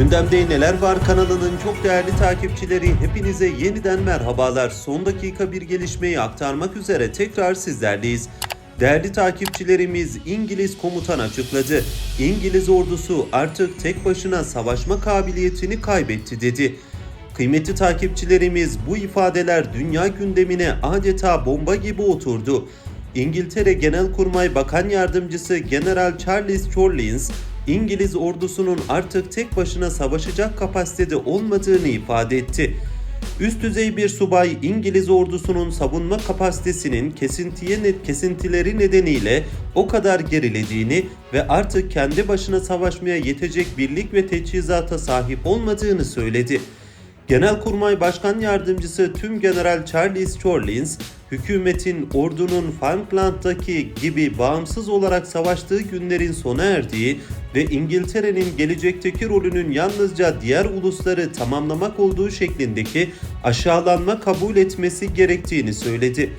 Gündemde Neler Var kanalının çok değerli takipçileri hepinize yeniden merhabalar. Son dakika bir gelişmeyi aktarmak üzere tekrar sizlerleyiz. Değerli takipçilerimiz İngiliz komutan açıkladı. İngiliz ordusu artık tek başına savaşma kabiliyetini kaybetti dedi. Kıymetli takipçilerimiz bu ifadeler dünya gündemine adeta bomba gibi oturdu. İngiltere Genelkurmay Bakan Yardımcısı General Charles Corlins, İngiliz ordusunun artık tek başına savaşacak kapasitede olmadığını ifade etti. Üst düzey bir subay İngiliz ordusunun savunma kapasitesinin kesintiye net kesintileri nedeniyle o kadar gerilediğini ve artık kendi başına savaşmaya yetecek birlik ve teçhizata sahip olmadığını söyledi. Genelkurmay Başkan Yardımcısı Tüm General Charles Corlins, hükümetin ordunun Falkland'daki gibi bağımsız olarak savaştığı günlerin sona erdiği ve İngiltere'nin gelecekteki rolünün yalnızca diğer ulusları tamamlamak olduğu şeklindeki aşağılanma kabul etmesi gerektiğini söyledi.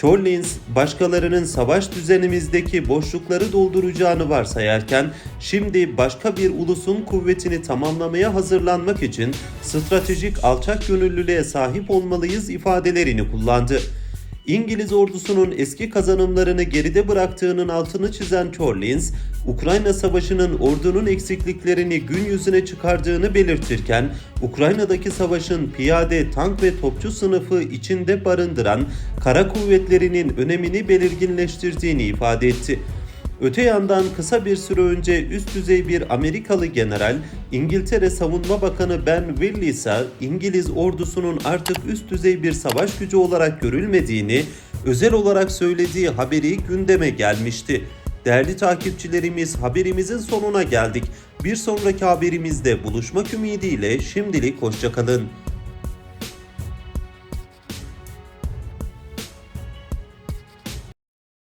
Corlins, başkalarının savaş düzenimizdeki boşlukları dolduracağını varsayarken, şimdi başka bir ulusun kuvvetini tamamlamaya hazırlanmak için stratejik alçak gönüllülüğe sahip olmalıyız ifadelerini kullandı. İngiliz ordusunun eski kazanımlarını geride bıraktığının altını çizen Corlins, Ukrayna Savaşı'nın ordunun eksikliklerini gün yüzüne çıkardığını belirtirken, Ukrayna'daki savaşın piyade, tank ve topçu sınıfı içinde barındıran kara kuvvetlerinin önemini belirginleştirdiğini ifade etti. Öte yandan kısa bir süre önce üst düzey bir Amerikalı general, İngiltere Savunma Bakanı Ben Willis ise İngiliz ordusunun artık üst düzey bir savaş gücü olarak görülmediğini özel olarak söylediği haberi gündeme gelmişti. Değerli takipçilerimiz haberimizin sonuna geldik. Bir sonraki haberimizde buluşmak ümidiyle şimdilik hoşçakalın.